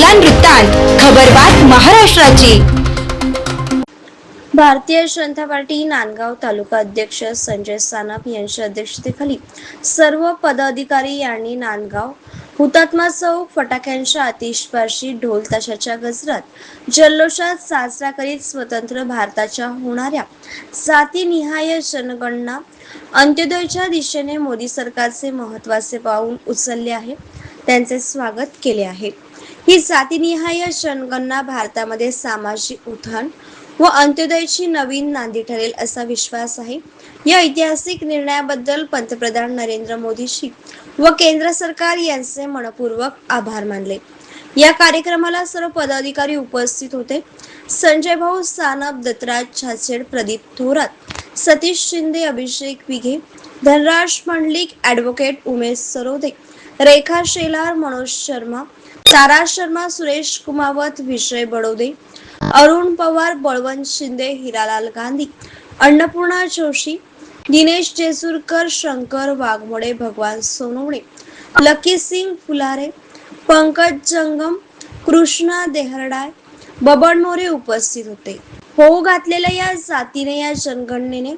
बागला वृत्तांत खबरबात महाराष्ट्राची. भारतीय जनता पार्टी नांदगाव तालुका अध्यक्ष संजय सानप यांच्या अध्यक्षतेखाली सर्व पदाधिकारी यांनी नांदगाव हुतात्मा चौक फटाक्यांच्या आतिषबाजी ढोल ताशाच्या गजरात जल्लोषात साजरा करीत स्वतंत्र भारताच्या होणाऱ्या जातीनिहाय जनगणना अंत्योदयच्या दिशेने मोदी सरकारचे महत्त्वाचे पाऊल उचलले आहे. त्यांचे स्वागत केले आहे. ही जातीनिहाय जनगणना भारतामध्ये सामाजिक उत्थान व अंत्योदयची नवीन नांदी ठरेल असा विश्वास आहे. या ऐतिहासिक निर्णयाबद्दल पंतप्रधान नरेंद्र मोदीशी व केंद्र सरकार यांचे मनपूर्वक आभार मानले. या कार्यक्रमाला सर्व पदाधिकारी उपस्थित होते. संजय भाऊ सानप दत्तराज छाछेड प्रदीप थोरात सतीश शिंदे अभिषेक विघे धनराज मंडलिक ॲडव्होकेट उमेश सरोदे रेखा शेलार मनोज शर्मा तारा शर्मा सुरेश कुमावत विजय बडोदे अरुण पवार बळवंत शिंदे हिरालाल गांधी अन्नपूर्णा जोशी दिनेश जेसूरकर शंकर वाघमोडे भगवान सोनवणे लकी सिंग फुलारे पंकज जंगम कृष्णा देहरडाय बबन मोरे उपस्थित होते. होऊ घातलेल्या या जातीने या जनगणनेने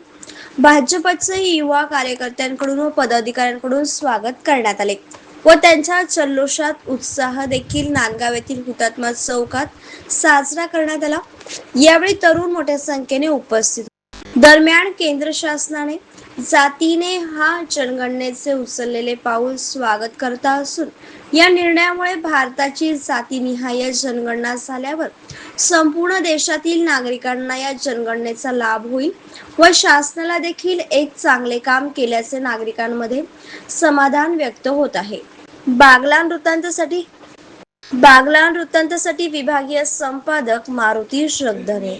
भाजपचे युवा कार्यकर्त्यांकडून व पदाधिकाऱ्यांकडून स्वागत करण्यात आले. व त्यांच्या जल्लोषात उत्साह देखील नांदगाव येथील हुतात्मा चौकात साजरा करण्यात आला. यावेळी तरुण मोठ्या संख्येने उपस्थित दरम्यान केंद्र शासनाने जातीने हा जनगणनेचे उचललेले पाऊल स्वागत करता असून या निर्णयामुळे भारताची जातीनिहाय जनगणना झाल्यावर संपूर्ण देशातील नागरिकांना या जनगणनेचा लाभ होईल व शासनाला देखील एक चांगले काम केल्याचे नागरिकांमध्ये समाधान व्यक्त होत आहे. बागलान वृत्तांतासाठी बागलान वृत्तांतासाठी विभागीय संपादक मारुती श्रद्धने